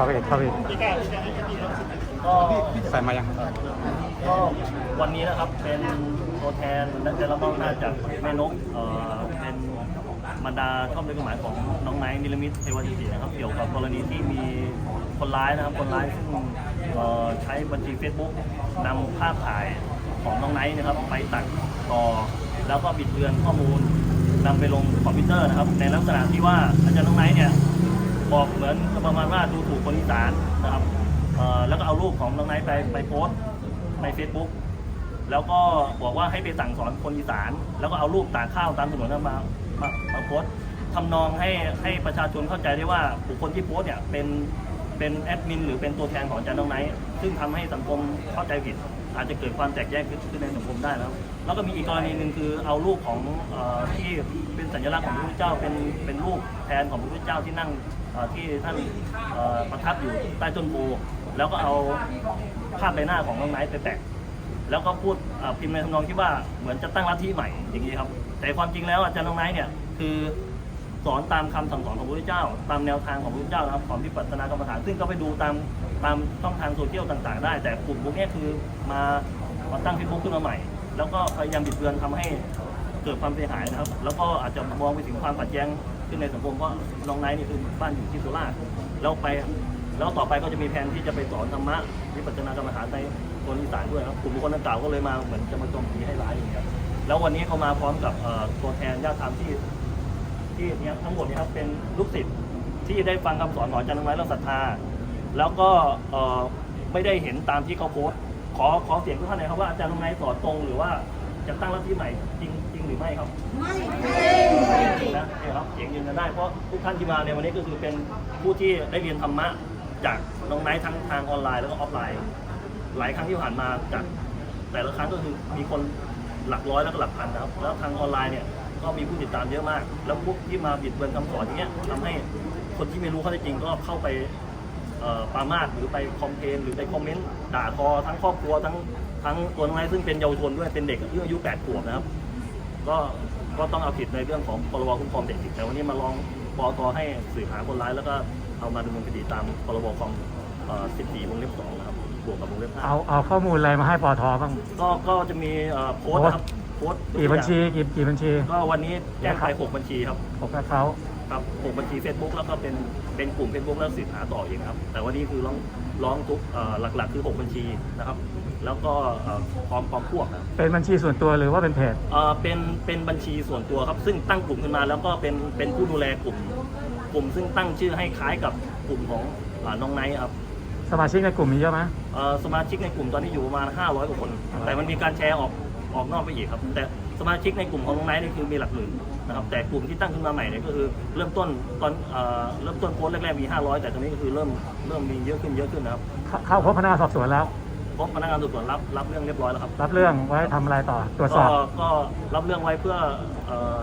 เข้าไปอีกเข้าไปอีกก็ใส่มายังก็วันนี้นะครับเป็นตัวแทนและได้รับมอบอำนาจากแม่นกเอ่อเป็นบรรดาชอบด้วยกฎหมายของน้องไนท์นิรมิตเทวาจิตินะครับเกี่ยวกับกรณีที่มีคนร้ายนะครับคนร้ายซึ่งเอ่อใช้บัญชี Facebook นำภาพถ่ายของน้องไนท์นะครับไปตัดต่อแล้วก็บิดเบือนข้อมูลนำไปลงคอมพิวเตอร์นะครับในลักษณะที่ว่าอาจารย์น้องไนท์เนี่ย บอกเหมือนประมาณว่าดูถูกคนอีสานนะครับแล้วก็เอารูปของน้องไนท์ไปไปโพสต์ใน Facebook แล้วก็บอกว่าให้ไปสั่งสอนคนอีสาน แล้วก็เอารูปตากข้าวตามถนนมามามาโพสต์ทำนองให้ให้ประชาชนเข้าใจได้ว่าบุคคลที่โพสต์เนี่ยเป็นเป็นแอดมินหรือเป็นตัวแทนของอาจารย์น้องไนท์ซึ่งทำให้สังคมเข้าใจผิด อาจจะเกิดความแตกแยกขึ้นในสังคมได้นะครับแล้วก็มีอีกกรณีหนึ่งคือเอารูปของอที่เป็นสัญลักษณ์ของพระพุทธเจ้าเป็นเป็นรูปแทนของพระพุทธเจ้าที่นั่ง ที่ท่านประทับอยู่ใต้ต้นโพแล้วก็เอาภาพใบหน้าของน้องไนท์ไปแปะแล้วก็พูดพิมพ์ในทำนองที่ว่าเหมือนจะตั้งลัทธิใหม่อย่างนี้ครับ แต่ความจริงแล้วอาจารย์น้องไนท์เนี่ยคือสอนตามคำสั่งสอนของพระพุทธเจ้า ตามแนวทางของพระพุทธเจ้านะครับของวิปัสสนากรรมฐานซึ่งก็ไปดูตามตามช่องทางโซเชียลต่าง ๆ ได้ แต่กลุ่มพวกเนี้ยคือมามาตั้งเฟซบุ๊กขึ้นมาใหม่ แล้วก็พยายามบิดเบือนทำให้เกิดความเสียหายนะครับ แล้วก็อาจจะมองไปถึงความขัดแย้ง ขึ้นในสังคมว่าน้องไนท์นี่คือบ้านอยู่ที่โคราชแล้วไป แล้วต่อไปก็จะมีแผนที่จะไปสอนธรรมะวิปัสสนากรรมฐานในคนอีสานด้วยครับกลุ่มคคลดังกล่าวก็เลยมาเหมือนจะมาโจมตีให้ร้ายอย่างเงี้ยแล้ววันนี้เขามาพร้อมกับตัวแทนญาติธรรมที่ที่เนี่ยทั้งหมดเนะครับเป็นลูกศิษย์ที่ได้ฟังคำสอนของอาจารย์นงไม้และศรัทธา แล้วก็ไม่ได้เห็นตามที่เขาโพสต์ขอขอเสียงทุกท่านหน่อยครับว่าอาจารย์นงไม้สอนตรงหรือว่า จะตั้งลัทธิใหม่จริงจริงหรือไม่ครับไม่จริงนะเนี่ยครับเสียงยืนยันได้เพราะทุกท่านที่มาในวันนี้ก็คือเป็นผู้ที่ได้เรียนธรรมะจากน้องไนท์ทั้งทางออนไลน์แล้วก็ออฟไลน์ หลายครั้งที่ผ่านมาจากแต่ละครั้งก็คือมีคนหลักร้อยแล้วก็หลักพันนะครับแล้วทางออนไลน์เนี่ยก็มีผู้ติดตามเยอะมาก แล้วพวกที่มาบิดเบือนคำสอนอย่างเงี้ยทำให้คนที่ไม่รู้ข้อเท็จจริงก็เข้าไปเอ่อ ปรามาสหรือไปคอมเพลนหรือไปคอมเมนต์ด่าทอทั้งครอบครัวทั้งทั้งตัวน้องไนท์ซึ่งเป็นเยาวชนด้วยเป็นเด็กอายุแปดขวบนะครับ ก็ก็ต้องเอาผิดในเรื่องของพรบคุ้มครองเด็กอีกแต่วันนี้มาลองปอตให้สืบหาคนร้ายแล้วก็เอามาดำเนินคดีตามพรบคอมเอ่อ14วงเล็บ2นะครับบวกกับวงเล็บเอาเอาข้อมูลอะไรมาให้ปอทบ้าง5ก็ก็จะมีเอ่อโพสต์นะครับโพสต์กี่บัญชีกี่กี่บัญชี ก็วันนี้แจ้งไป6บัญชีครับผมกับเขา ครับ6บัญชี Facebook แล้วก็เป็นเป็นกลุ่ม Facebook แล้วสืบหาต่อเองครับ แต่วันนี้คือร้องร้องทุกเอ่อหลักๆคือ 6 บัญชีนะครับ แล้วก็เอ่อพร้อมพร้อมพวกนะครับ เป็นบัญชีส่วนตัวหรือว่าเป็นเพจ เอ่อเป็นเป็นบัญชีส่วนตัวครับ ซึ่งตั้งกลุ่มขึ้นมาแล้วก็เป็นเป็นผู้ดูแลกลุ่ม กลุ่มซึ่งตั้งชื่อให้คล้ายกับกลุ่มของอ่าน้องไนท์ครับสมาชิกในกลุ่มมีเยอะไหมเอ่อสมาชิกในกลุ่มตอนนี้อยู่ประมาณ 500 กว่าคน แต่มันมีการแชร์ออกออกนอกไปอีกครับ แต่ สมาชิกในกลุ่มของน้องไนท์นี่คือมีหลักหมื่นนะครับแต่กลุ่มที่ตั้งขึ้นมาใหม่เนี่ยก็คือเริ่มต้นตอนเอ่อเริ่มต้นโพสต์แรกๆมี 500 แต่ตอนนี้ก็คือเริ่มเริ่มมีเยอะขึ้นเยอะขึ้นนะครับเข้าเข้าพบพนักงานสอบสวนแล้ว พบพนักงานสอบสวนรับรับเรื่องเรียบร้อยแล้วครับรับเรื่องไว้ทำอะไรต่อตรวจสก็อบก็รับเรื่องไว้เพื่อเอ่อ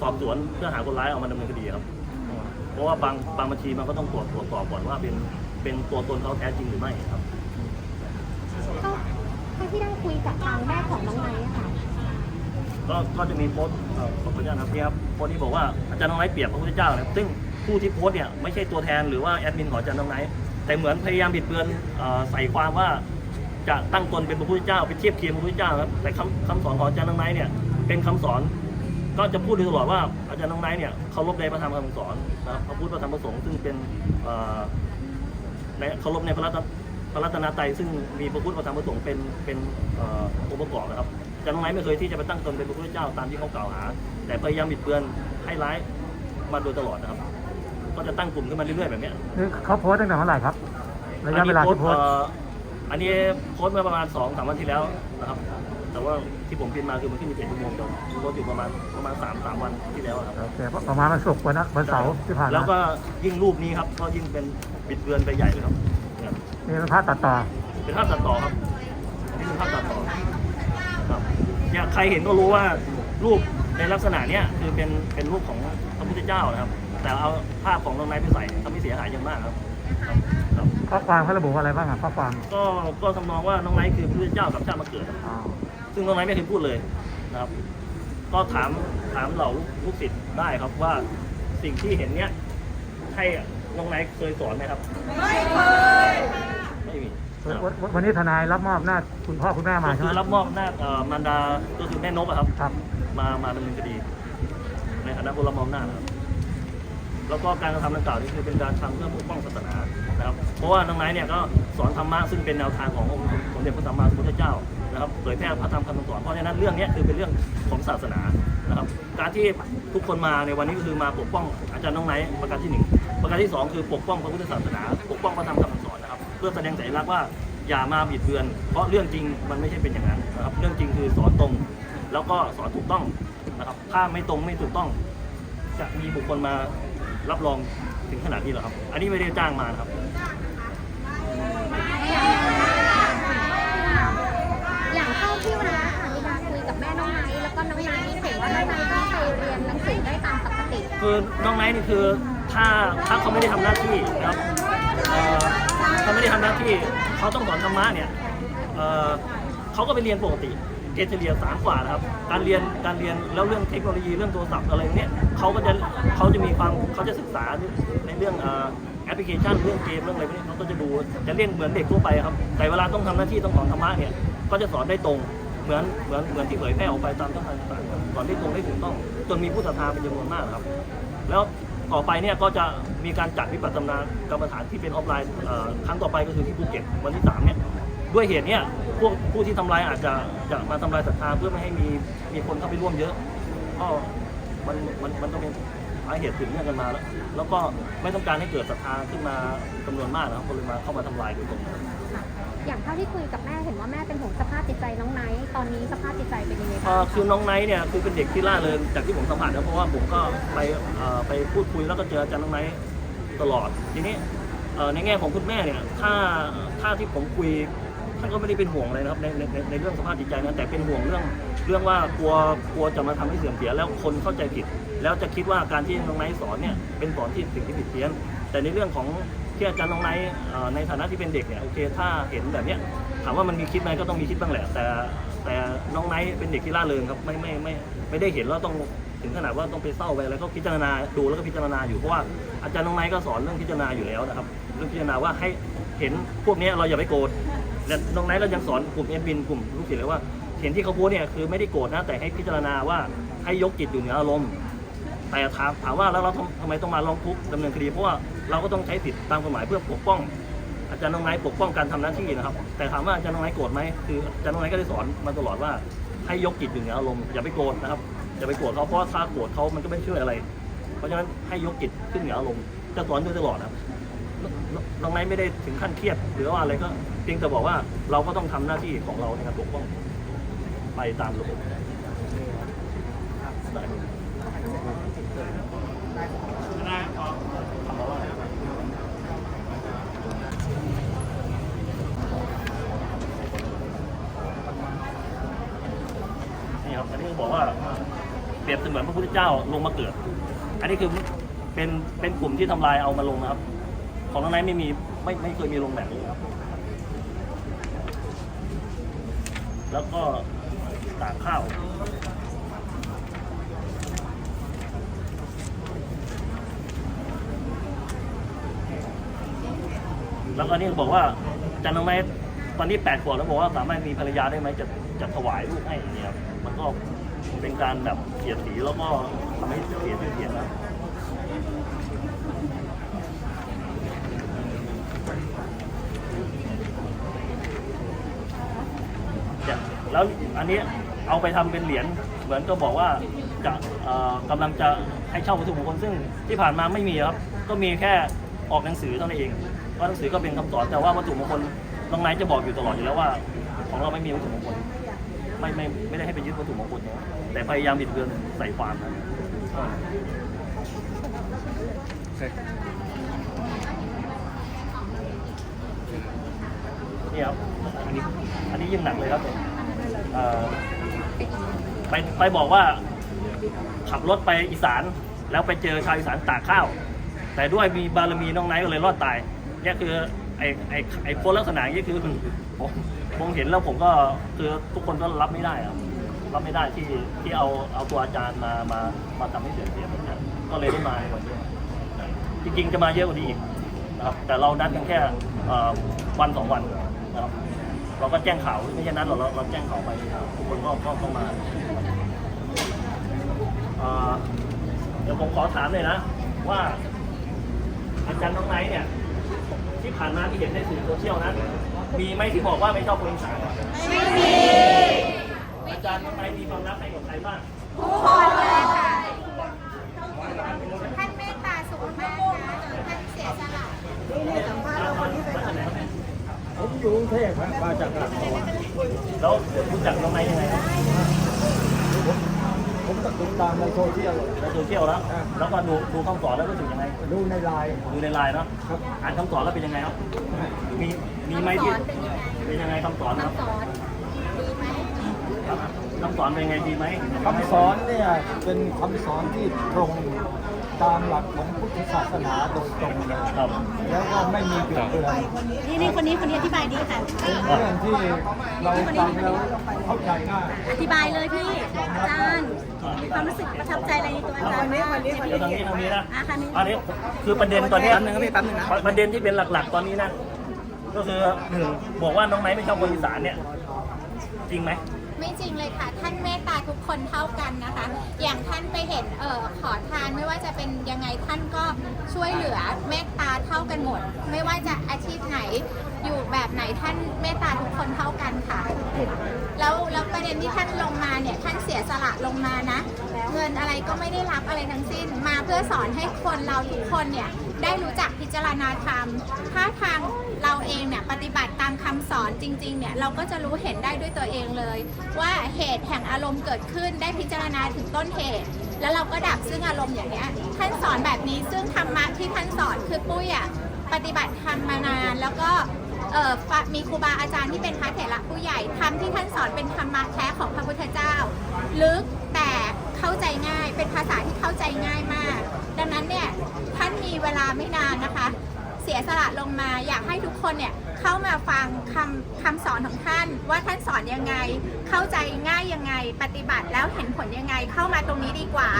สอบสวนเพื่อหาคนร้ายเอามาดำเนินคดีครับ เพราะว่าบางบางบัญชีมันก็ต้องตรวจตรวจสอบก่อนว่าเป็นเป็นตัวตนเขาแท้จริงหรือไม่ครับ ก็ท่านที่ได้คุยกับทางแม่ของน้องไนท์อะค่ะ ก็ก็จะมีโพสต์เอ่อขออนุญาครับนี่ครับโพสต์ที่บอกว่าอาจารย์น้องไนท์เปรียบพระพุทธเจ้านะครับซึ่งผู้ที่โพสต์เนี่ยไม่ใช่ตัวแทนหรือว่าแอดมินของอาจารย์น้องไนท์แต่เหมือนพยายามบิดเบือนเอ่อใส่ความว่าจะตั้งตนเป็นพระพุทธเจ้าไปเทียบเคียงพระพุทธเจ้าครับแต่คำคำสอนของอาจารย์น้องไนท์เนี่ยเป็นคำสอน ก็จะพูดอยู่ตลอดว่าอาจารย์น้องไนท์เนี่ยเคารพในพระธรรมคำสอนนะครับพระพุทธพระธรรมพระสงฆ์ซึ่งเป็นเอ่อในเคารพในพระรัตนพระรัตนตรัยซึ่งมีพระพุทธพระธรรมพระสงฆ์เป็นเป็นเอ่อองค์ประกอบนะครับ อาจารย์น้องไนท์ไม่เคยที่จะไปตั้งตนเป็นพระพุทธเจ้าตามที่เขากล่าวหา แต่พยายามบิดเบือนให้ร้ายมาโดยตลอดนะครับ ก็จะตั้งกลุ่มขึ้นมาเรื่อยๆแบบเนี้ยนี่เขาโพสต์ตั้งแต่เมื่อไหร่ครับระยะเวลาที่โพสต์เอ่ออันนี้โพสต์เมื่อประมาณสองสามวันที่แล้วนะครับ แต่ว่าที่ผมพิมพ์มาคือมันขึ้นอยู่เป็นชั่วโมงเดียวโพสต์อยู่ประมาณประมาณสามสามวันที่แล้วครับโอเคประมาณวันศุกร์วันนั้นวันเสาร์ที่ผ่านแล้วมาก็ยิ่งรูปนี้ครับก็ยิ่งเป็นบิดเบือนไปใหญ่เลยครับเนี่ยนี่เป็นภาพตัดต่อเป็นภาพตัดต่อครับอันนี้เป็นภาพตัดต่อครับ เนี่ยใครเห็นก็รู้ว่ารูปในลักษณะเนี้ยคือเป็นเป็นรูปของพระพุทธเจ้านะครับ แต่เอาภาพของน้องไนท์ไปใส่ทำให้เสียหายอย่างมากครับครับครับข้อความเขาระบุว่าอะไรบ้างอะข้อความก็ก็ทำนองว่าน้องไนท์คือพระพุทธเจ้ากับชาติมาเกิด อ๋อซึ่งน้องไนท์ไม่เคยพูดเลยนะครับ ก็ถามถามเหล่าลูกศิษย์ได้ครับว่าสิ่งที่เห็นเนี้ยให้น้องไนท์เคยสอนไหมครับ ไม่เคย ไม่มี ครับวันวันวันนี้ทนายรับมอบหน้าจคุณพ่อคุณแม่มาก็ใช่คืไหมอรับมอบหน้าจเอ่อมารดาก็คือแม่นกอะครับ ครับ มามาดำเนินคดี ในฐานะผู้รับมอบอำนาจนะครับ แล้วก็การกระทำดังกล่าวนี้คือเป็นการทำเพื่อปกป้องศาสนานะครับ เพราะว่าน้องไนท์เนี่ยก็สอนธรรมะซึ่งเป็นแนวทางขององค์สมเด็จพระสัมมาสัมพุทธเจ้านะครับเผยแพร่พระธรรมคำสอนเพราะฉะนั้นเรื่องเนี้ยคือเป็นเรื่องของศาสนานะครับ การที่ทุกคนมาในวันนี้ก็คือมาปกป้องอาจารย์น้องไนท์ประการที่หนึ่งประการที่สองคือปกป้องพระพุทธศาสนา ปกป้องพระธรรมคำสอนนะครับ เพื่อแสดงสัญลักษณ์ว่าอย่ามาบิดเบือน เพราะเรื่องจริงมันไม่ใช่เป็นอย่างนั้นนะครับเรื่องจริงคือสอนตรง แล้วก็สอนถูกต้องนะครับถ้าไม่ตรงไม่ถูกต้องจะมีบุคคลมารับรองถึงขนาดนี้เหรอครับ อันนี้ไม่ได้จ้างมานะครับ อย่างเท่าที่วันนี้ค่ะมีการคุยกับแม่น้องไนท์แล้วก็น้องไนท์เห็นว่าน้องไนท์ก็ไปเรียนหนังสือได้ตามปกติ คือน้องไนท์นี่คือถ้าถ้าเขาไม่ได้ทำหน้าที่นะครับ เขาไม่ได้ทำหน้าที่เขาต้องสอนธรรมะเนี่ยเอ่อเขาก็ไปเรียนปกติเกรดเฉลี่ยสามกว่านะครับ การเรียนการเรียนแล้วเรื่องเทคโนโลยีเรื่องโทรศัพท์อะไรเนี้ยเขาก็จะเขาจะมีความเขาจะศึกษาในเรื่องแอปพลิเคชันเรื่องเกมเรื่องอะไรพวกนี้เขาก็จะดูจะเล่นเหมือนเด็กทั่วไปครับ แต่เวลาต้องทำหน้าที่ต้องสอนธรรมะเนี่ยก็จะสอนได้ตรงเหมือนเหมือนเหมือนที่เผยแพร่ออกไปตามช่องทางต่างๆสอนได้ตรงได้ถูกต้องจนมีผู้ศรัทธาเป็นจำนวนมากครับ แล้ว ต่อไปเนี่ยก็จะมีการจัดวิปัสสนากรรมฐานที่เป็นออฟไลน์ครั้งต่อไปก็คือที่ภูเก็ตวันที่สามเนี่ยด้วยเหตุเนี่ยพวกผู้ที่ทำลายอาจจะจะมาทำลายศรัทธาเพื่อไม่ให้มีมีคนเข้าไปร่วมเยอะก็มันมันมันต้องเป็นสาเหตุถึงเนี่ยกันมาแล้ว แล้วก็ไม่ต้องการให้เกิดศรัทธาขึ้นมาจำนวนมากนะครับก็เลยมาเข้ามาทำลายโดยตรงนะครับ อย่างเท่าที่คุยกับแม่เห็นว่าแม่เป็นห่วงสภาพจิตใจน้องไนท์ตอนนี้สภาพจิตใจเป็นยังไงบ้างอคือน้องไนท์เนี่ยคือเป็นเด็กที่ล่าเริงจากที่ผมสัมผัสนะเพราะว่าผมก็ไปเอ่อไปพูดคุยแล้วก็เจออาจารย์น้องไนท์ตลอดทีนี้เอ่อในแง่ของคุณแม่เนี่ยถ้าถ้าที่ผมคุยท่านก็ไม่ได้เป็นห่วงอะไรนะครับในในในในเรื่องสภาพจิตใจนะแต่เป็นห่วงเรื่องเรื่องว่ากลัวกลัวจะมาทำให้เสื่อมเสียแล้วคนเข้าใจผิด แล้วจะคิดว่าการที่น้องไนท์สอนเนี่ยเป็นสอนที่สิ่งที่ผิดเพี้ยน แต่ในเรื่องของ ที่อาจารย์น้องไนท์ในฐานะที่เป็นเด็กเนี่ยโอเคถ้าเห็นแบบเนี้ยถามว่ามันมีคิดไหมก็ต้องมีคิดบ้างแหละ แต่แต่น้องไนท์เป็นเด็กที่ร่าเริงครับไม่ไม่ไม่ไม่ได้เห็นแล้วต้องถึงขนาดว่าต้องไปเศร้าไปอะไรก็พิจารณาดูแล้วก็พิจารณาอยู่เพราะว่าอาจารย์น้องไนท์ก็สอนเรื่องพิจารณาอยู่แล้วนะครับเรื่องพิจารณาว่าให้เห็นพวกนี้เราอย่าไปโกรธและน้องไนท์เรายังสอนกลุ่มเอ็นบินกลุ่มลูกศิษย์เลยว่า เห็นที่เขาพูดเนี่ยคือไม่ได้โกรธนะแต่ให้พิจารณาว่าให้ยกจิตอยู่เหนืออารมณ์แต่ถามถามว่าแล้วเราทำไมต้องมาร้องทุกข์ดำเนินคดีเพราะว่า เราก็ต้องใช้สิทธิตามกฎหมายเพื่อปกป้อง อาจารย์น้องไนท์ปกป้องการทำหน้าที่นะครับ แต่ถามว่าอาจารย์น้องไนท์โกรธไหมคืออาจารย์น้องไนท์ก็ได้สอนมาตลอดว่าให้ยกจิตอยู่เหนืออารมณ์อย่าไปโกรธนะครับอย่าไปโกรธเขาเพราะถ้าโกรธเขามันก็ไม่ช่วยอะไร เพราะฉะนั้นให้ยกจิตขึ้นเหนืออารมณ์จะสอนโดยตลอดนะครับนน้องไนท์ไม่ได้ถึงขั้นเครียดหรือว่าอะไรก็เพียงแต่บอกว่าเราก็ต้องทำหน้าที่ของเราในการปกป้องไปตามระบบได้ บอกว่าเปรียบเสมือนพระพุทธเจ้าลงมาเกิด อันนี้คือเป็นเป็นกลุ่มที่ทำลายเอามาลงนะครับ ของน้งไนท์ไม่มีไม่ไม่เคยมีลงแบบนี้ครับ แล้วก็ตากข้าวแล้วก็นี่บอกว่าจันน้องไนตอนนี้แปดขวบแล้วบอกว่าสามารถมีภรรยาได้ไหมจะจะถวายลูกให้เงี้ยครับมันก็ เป็นการแบบเสียดสีแล้วก็ทำให้เสียชื่อเสียงนะแล้วอันนี้เอาไปทำเป็นเหรียญเหมือนก็บอกว่าจะเอ่อกำลังจะให้เช่าวัตถุมงคลซึ่งที่ผ่านมาไม่มีครับ ก็มีแค่ออกหนังสือเท่านั้นเองว่าหนังสือก็เป็นคำสอนแต่ว่าวัตถุมงคลน้องไนท์จะบอกอยู่ตลอดอยู่แล้วว่า ของเราไม่มีวัตถุมงคลไม่ไม่ไม่ได้ให้ไปยึดวัตถุมงคลนะ แต่พยายามบิดเบือนใส่ความนะนี่ครับ อันนี้ อันนี้ยิ่งหนักเลยครับไปไปบอกว่า ขับรถไปอีสาน แล้วไปเจอชาวอีสานตากข้าว แต่ด้วยมีบารมีน้องไนท์ก็เลยรอดตายเนี่ยคือไอ้ไอ้ไอ้โพลักษณะอย่างนี้คือผมผมเห็นแล้วผมก็คือทุกคนก็รับไม่ได้ครับ รับไม่ได้ที่ที่เอาเอาตัวอาจารย์มามามาทำให้เสียเปรียบแบบนั้นก็เลยได้มาในวันนี้จริงๆจะมาเยอะกว่านี้อีกนะครับแต่เรานัดกันแค่วันสองวันนะครับเราก็แจ้งข่าวไม่ใช่นัดเราเราเราแจ้งข่าวไปทุกคนก็ก็เข้ามาเอ่อเดี๋ยวผมขอถามเลยนะว่าอาจารย์น้องไนท์เนี่ย ที่ผ่านมาที่เห็นในสื่อโซเชียลนั้นมีไหมที่บอกว่าไม่ชอบคนอีสานไม่มี อาจารย์น้องไนท์มีความรักให้กับใครบ้างทุกคนเลยค่ะท่านเมตตาสูงมากนะท่านเสียสละผมอยู่กรุงเทพมาจากหลักสวนแล้วรู้จักน้องไนท์ยังไงครับผมก็ติดตามในโซเชียลในโซเชียลแล้ว แล้วก็ดูดูคำสอนแล้วรู้สึกยังไง ดูในไลน์ดูในไลน์เนาะครับอ่านคำสอนแล้วเป็นยังไงครับ มีมีไหมที่เป็นยังไงคำสอนครับ คำสอนดีไหม ครับคำสอนเป็นยังไงดีไหมคำสอนเนี่ยเป็นคำสอนที่ตรงตามหลักของพุทธศาสนาโดยตรงเลยครับแล้วก็ไม่มีบิดเบือนนี่นี่คนนี้คนนี้อธิบายดีค่ะเป็นเรื่องที่เราฟังแล้วเข้าใจง่ายอธิบายเลยพี่อาจารย์มีความรู้สึกประทับใจอะไรในตัวอาจารย์บ้างเดี๋ยวทางนี้ทางนี้นะอะคันนี้อันนี้คือประเด็นตอนนี้ประเด็นที่เป็นหลัก ๆ ตอนนี้นะก็คือหนึ่งบอกว่าน้องไนท์ไม่ชอบคนอีสานเนี่ยจริงไหม ไม่จริงเลยค่ะ ท่านเมตตาทุกคนเท่ากันนะคะ อย่างท่านไปเห็นเออขอทานไม่ว่าจะเป็นยังไงท่านก็ช่วยเหลือเมตตาเท่ากันหมด ไม่ว่าจะอาชีพไหนอยู่แบบไหนท่านเมตตาทุกคนเท่ากันค่ะ แล้วแล้วประเด็นที่ท่านลงมาเนี่ยท่านเสียสละลงมานะ เงินอะไรก็ไม่ได้รับอะไรทั้งสิ้น มาเพื่อสอนให้คนเราทุกคนเนี่ยได้รู้จักพิจารณาธรรมถ้าทาง เราเองเนี่ยปฏิบัติตามคำสอนจริงๆเนี่ยเราก็จะรู้เห็นได้ด้วยตัวเองเลย ว่าเหตุแห่งอารมณ์เกิดขึ้นได้พิจารณาถึงต้นเหตุ แล้วเราก็ดับซึ่งอารมณ์อย่างเนี้ยท่านสอนแบบนี้ซึ่งธรรมะที่ท่านสอนคือปุ้ยอะปฏิบัติธรรมมานานแล้วก็เออมีครูบาอาจารย์ที่เป็นพระเถระผู้ใหญ่ธรรมที่ท่านสอนเป็นธรรมะแท้ของพระพุทธเจ้า ลึกแต่เข้าใจง่ายเป็นภาษาที่เข้าใจง่ายมาก ดังนั้นเนี่ยท่านมีเวลาไม่นานนะคะ เสียสละลงมา อยากให้ทุกคนเนี่ยเข้ามาฟังคำคำสอนของท่าน ว่าท่านสอนยังไง เข้าใจง่ายยังไง ปฏิบัติแล้วเห็นผลยังไง เข้ามาตรงนี้ดีกว่า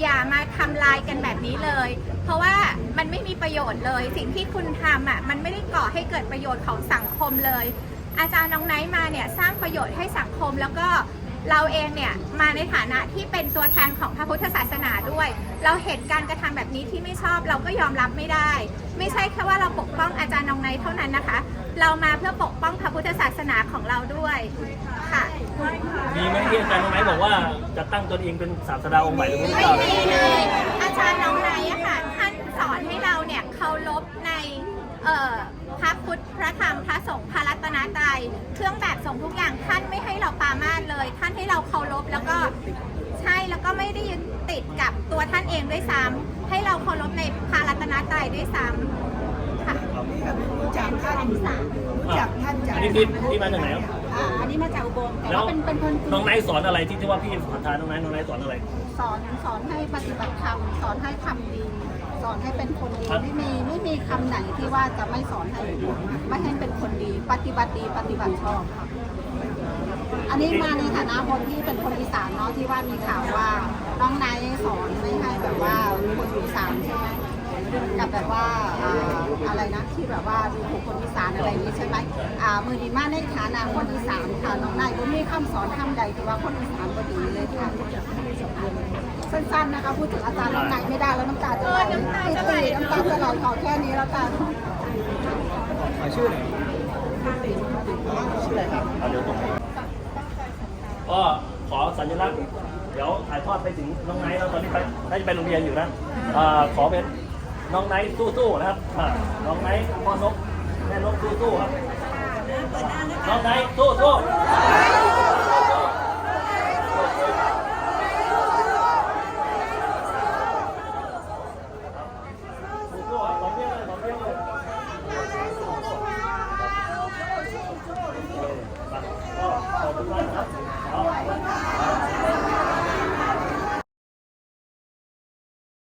อย่ามาทำลายกันแบบนี้เลย เพราะว่ามันไม่มีประโยชน์เลย สิ่งที่คุณทำอะมันไม่ได้ก่อให้เกิดประโยชน์ของสังคมเลย อาจารย์น้องไนท์มาเนี่ยสร้างประโยชน์ให้สังคมแล้วก็ เราเองเนี่ยมาในฐานะที่เป็นตัวแทนของพระพุทธศาสนาด้วย เราเห็นการกระทำแบบนี้ที่ไม่ชอบเราก็ยอมรับไม่ได้ ไม่ใช่แค่ว่าเราปกป้องอาจารย์น้องไนท์เท่านั้นนะคะ เรามาเพื่อปกป้องพระพุทธศาสนาของเราด้วยค่ะมีไหมที่อาจารย์น้องไนท์บอกว่าจะตั้งตนเองเป็นศาสดาองค์ใหม่หรือพระพุทธไม่เจ้ามีเลยอาจารย์น้องไนท์อะค่ะท่านสอนให้เราเนี่ยเคารพใน เอ่อพระพุทธพระธรรมพระสงฆ์พระรัตนตรัยเครื่องแบบสงฆ์ทุกอย่างท่านไม่ให้เราปรามาสเลย ท่านให้เราเคารพแล้วก็ใช่แล้วก็ไม่ได้ยึดติดกับตัวท่านเองด้วยซ้ำให้เราเคารพในพระรัตนตรัยด้วยซ้ำค่ะรู้จักท่านรู้จักท่านจากอันนี้พี่พี่มาจากไหนครับอ่าอันนี้มาจากอุบลแต่แล้วว่าเป็นเป็นคนน้องไนท์สอนอะไรที่ที่ว่าพี่ศรัทธาน้องไนท์น้องไนท์สอนอะไร สอนสอนให้ปฏิบัติธรรมสอนให้ทำดี สอนให้เป็นคนดีไม่มีไม่มีคำไหนที่ว่าจะไม่สอนให้ไม่ให้เป็นคนดี ปฏิบัติดีปฏิบัติชอบค่ะ อันนี้มาในฐานะคนที่เป็นคนอีสานเนาะที่ว่ามีข่าวว่าน้องนายสอนไม่ให้แบบว่าคนอีสานใช่ไหมกับแบบว่าอ่าอะไรนะที่แบบว่าดูถูกคนอีสานอะไรนี้ใช่ไหมอ่ามือดีมากในฐานะคนอีสานค่ะน้องนายก็มีคำสอนคำใดที่ว่าคนอีสานก็ดีเลยค่ะ สั้นๆนะคะพูดถึงอาจารย์น้องนายไม่ได้แล้วน้ำตาจะไหลเออน้ำตาจะไหลน้ำตาจะไหลขอแค่นี้แล้วกันขอชื่อหน่อยเอาเดี๋ยวผมก็ขอสัญลักษณ์เดี๋ยวถ่ายทอดไปถึงน้องไนท์แล้วตอนนี้ไปน่าจะไปโรงเรียนอยู่นะอ่าขอเป็นน้องไนท์สู้ๆนะครับอ่าน้องไนท์พ่อนกแม่นกสู้ๆครับน้องไนท์สู้ๆ